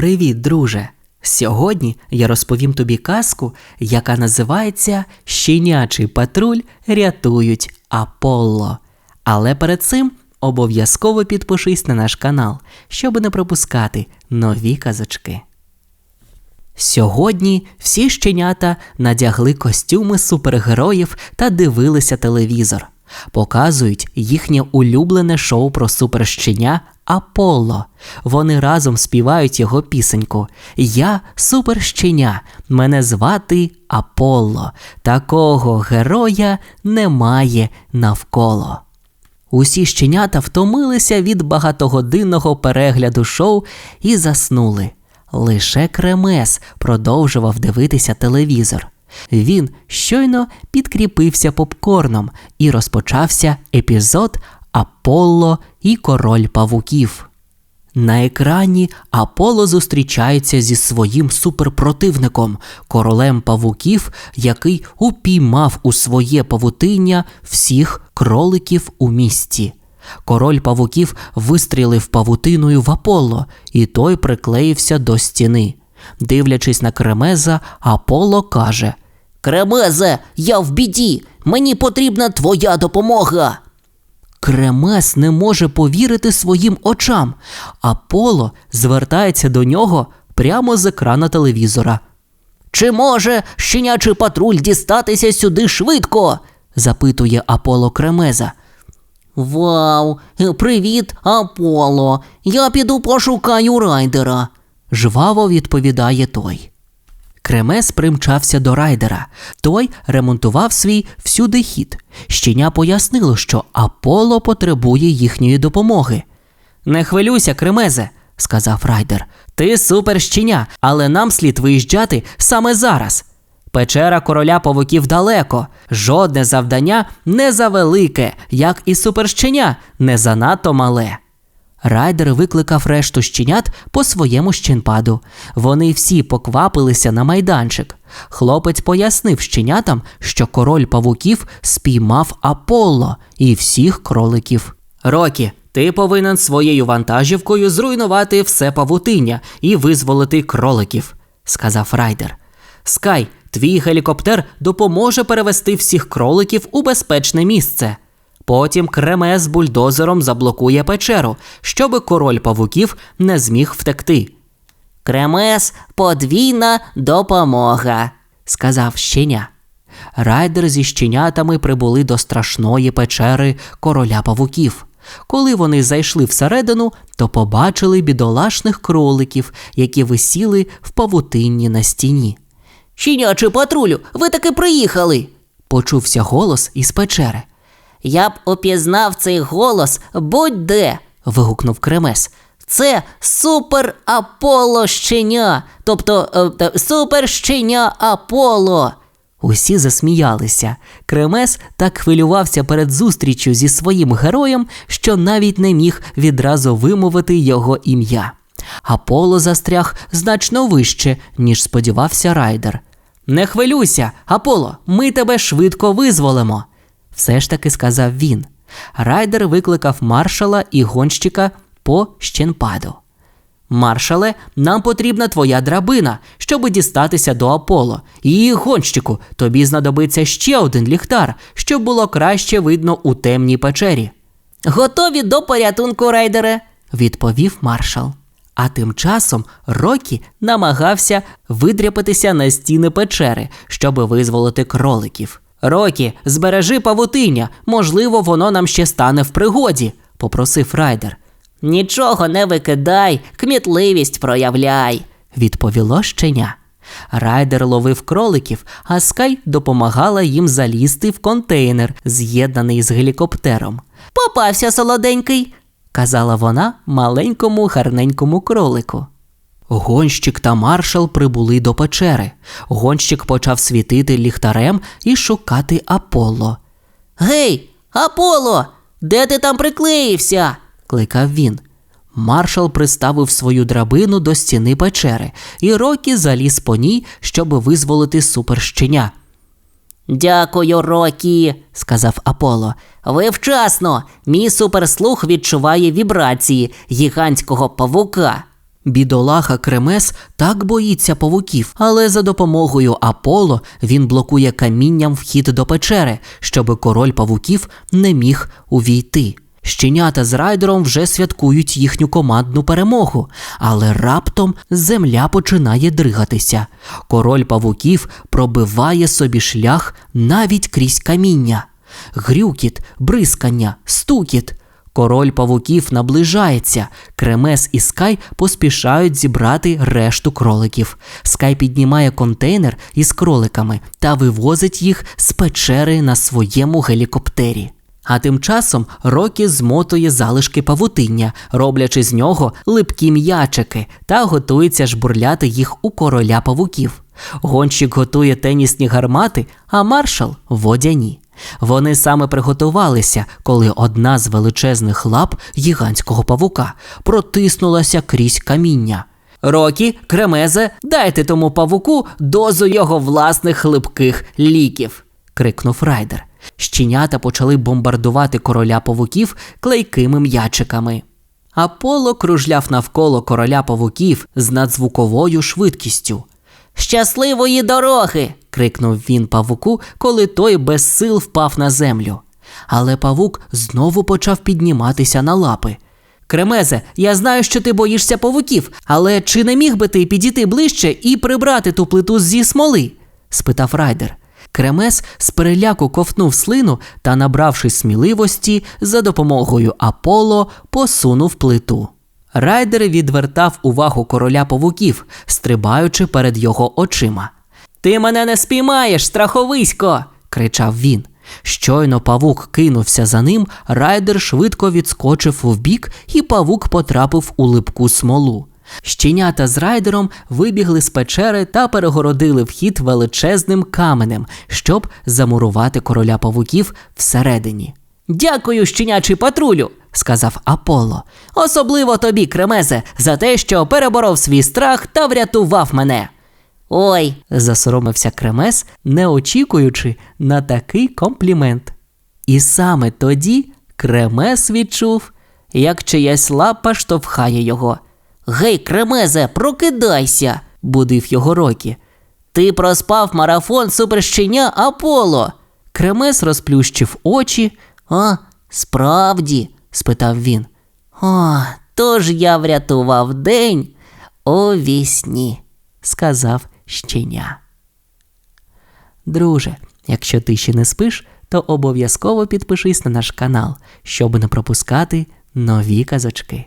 Привіт, друже! Сьогодні я розповім тобі казку, яка називається Щенячий патруль рятують Аполло. Але перед цим обов'язково підпишись на наш канал, щоб не пропускати нові казочки. Сьогодні всі щенята надягли костюми супергероїв та дивилися телевізор. Показують їхнє улюблене шоу про суперщеня Аполло. Вони разом співають його пісеньку. Я суперщеня, мене звати Аполло. Такого героя немає навколо. Усі щенята втомилися від багатогодинного перегляду шоу і заснули. Лише Кремес продовжував дивитися телевізор. Він щойно підкріпився попкорном і розпочався епізод Аполло і король павуків. На екрані Аполло зустрічається зі своїм суперпротивником, королем павуків, який упіймав у своє павутиння всіх кроликів у місті. Король павуків вистрілив павутиною в Аполло, і той приклеївся до стіни. Дивлячись на кремеза, Аполло каже: Кремезе, я в біді. Мені потрібна твоя допомога. Кремес не може повірити своїм очам. Аполло звертається до нього прямо з екрана телевізора. Чи може щенячий патруль дістатися сюди швидко? запитує Аполло Кремеза. Вау, привіт, Аполло. Я піду пошукаю райдера. Жваво відповідає той. Кремес примчався до райдера. Той ремонтував свій всюди хід. Щеня пояснило, що Аполло потребує їхньої допомоги. Не хвилюйся, Кремезе, сказав райдер. Ти суперщеня, але нам слід виїжджати саме зараз. Печера короля павуків далеко. Жодне завдання не завелике, як і суперщеня, не занадто мале. Райдер викликав решту щенят по своєму щенпаду. Вони всі поквапилися на майданчик. Хлопець пояснив щенятам, що король павуків спіймав Аполло і всіх кроликів. Рокі, ти повинен своєю вантажівкою зруйнувати все павутиння і визволити кроликів, сказав райдер. Скай, твій гелікоптер допоможе перевести всіх кроликів у безпечне місце. Потім креме з бульдозером заблокує печеру, щоби король павуків не зміг втекти. Кремес подвійна допомога. сказав щеня. Райдер зі щенятами прибули до страшної печери короля павуків. Коли вони зайшли всередину, то побачили бідолашних кроликів, які висіли в павутинні на стіні. Щенячий патрулю, ви таки приїхали. Почувся голос із печери. Я б опізнав цей голос будь-де. вигукнув Кремес. Це супер Аполло щеня, тобто е, супер щеня Аполло. Усі засміялися. Кремес так хвилювався перед зустрічю зі своїм героєм, що навіть не міг відразу вимовити його ім'я. Аполло застряг значно вище, ніж сподівався райдер. Не хвилюйся, Аполло, ми тебе швидко визволимо. Все ж таки сказав він. Райдер викликав маршала і гонщика по щенпаду. Маршале, нам потрібна твоя драбина, щоб дістатися до Аполло. І гонщику, тобі знадобиться ще один ліхтар, щоб було краще видно у темній печері. Готові до порятунку райдере. відповів маршал. А тим часом Рокі намагався видряпатися на стіни печери, щоб визволити кроликів. Рокі, збережи павутиння, можливо, воно нам ще стане в пригоді, попросив райдер. Нічого не викидай, кмітливість проявляй. відповіло щеня. Райдер ловив кроликів, а Скай допомагала їм залізти в контейнер, з'єднаний з гелікоптером. Попався солоденький. казала вона маленькому гарненькому кролику. Гонщик та маршал прибули до печери. Гонщик почав світити ліхтарем і шукати Аполло. Гей, Аполло, де ти там приклеївся? кликав він. Маршал приставив свою драбину до стіни печери, і Рокі заліз по ній, щоб визволити суперщеня. Дякую, Рокі, сказав Аполло. Ви вчасно. Мій суперслух відчуває вібрації гігантського павука. Бідолаха Кремес так боїться павуків, але за допомогою Аполло він блокує камінням вхід до печери, щоби король павуків не міг увійти. Щенята з райдером вже святкують їхню командну перемогу, але раптом земля починає дригатися. Король павуків пробиває собі шлях навіть крізь каміння. Грюкіт, бризкання, стукіт. Король павуків наближається. Кремес і Скай поспішають зібрати решту кроликів. Скай піднімає контейнер із кроликами та вивозить їх з печери на своєму гелікоптері. А тим часом Рокі змотує залишки павутиння, роблячи з нього липкі м'ячики та готується жбурляти їх у короля павуків. Гонщик готує тенісні гармати, а маршал водяні. Вони саме приготувалися, коли одна з величезних лап гігантського павука протиснулася крізь каміння. Рокі, кремезе, дайте тому павуку дозу його власних липких ліків. крикнув райдер. Щенята почали бомбардувати короля павуків клейкими м'ячиками. Аполло кружляв навколо короля павуків з надзвуковою швидкістю. Щасливої дороги! крикнув він павуку, коли той без сил впав на землю. Але павук знову почав підніматися на лапи. Кремезе, я знаю, що ти боїшся павуків, але чи не міг би ти підійти ближче і прибрати ту плиту зі смоли? спитав райдер. Кремес з переляку ковтнув слину та, набравшись сміливості, за допомогою Аполло посунув плиту. Райдер відвертав увагу короля павуків, стрибаючи перед його очима. Ти мене не спіймаєш, страховисько. кричав він. Щойно павук кинувся за ним, райдер швидко відскочив вбік, і павук потрапив у липку смолу. Щенята з райдером вибігли з печери та перегородили вхід величезним каменем, щоб замурувати короля павуків всередині. Дякую, щенячий патрулю, сказав Аполло. Особливо тобі, кремезе, за те, що переборов свій страх та врятував мене. Ой, засоромився Кремес, не очікуючи на такий комплімент. І саме тоді Кремес відчув, як чиясь лапа штовхає його. гей, кремезе, прокидайся! Будив його Рокі. Ти проспав марафон суперщеня Аполло. Кремес розплющив очі. А, справді? спитав він. О, тож я врятував день о вісні. сказав щеня. Друже, якщо ти ще не спиш, то обов'язково підпишись на наш канал, щоб не пропускати нові казочки.